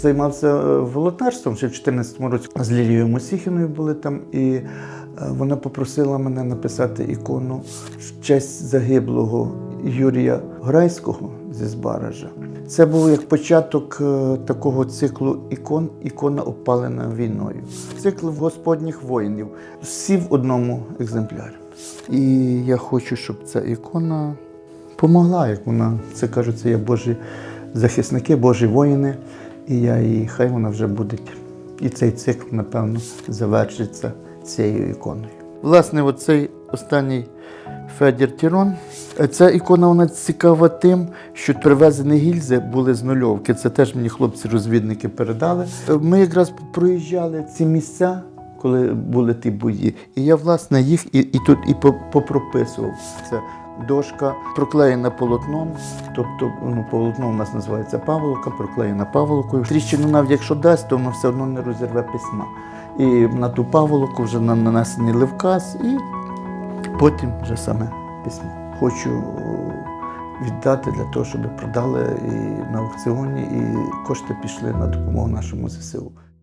займався е, волонтерством ще в 2014 році. З Лілією Мосіхіною були там, і е, вона попросила мене написати ікону в честь загиблого Юрія Грайського зі Збаража. Це був як початок е, такого циклу ікон, ікона опалена війною. Цикл Господніх воїнів. Всі в одному екземплярі. І я хочу, щоб ця ікона помогла, як вона це кажуть, це є Божі захисники, Божі воїни. І я її, хай вона вже буде. І цей цикл, напевно, завершиться цією іконою. Власне, оцей останній Федір Тірон. Ця ікона вона цікава тим, що привезені гільзи були з нульовки. Це теж мені хлопці-розвідники передали. Ми якраз проїжджали ці місця, коли були ті бої. І я, власне, їх і, і тут і попрописував. Це дошка проклеєна полотном, тобто ну, полотно у нас називається паволока, проклеєна паволокою. Тріщину навіть якщо дасть, то воно все одно не розірве письма. І на ту паволоку вже на- нанесений левказ, і потім вже саме письмо. Хочу віддати для того, щоб продали і на аукціоні, і кошти пішли на допомогу нашому ЗСУ.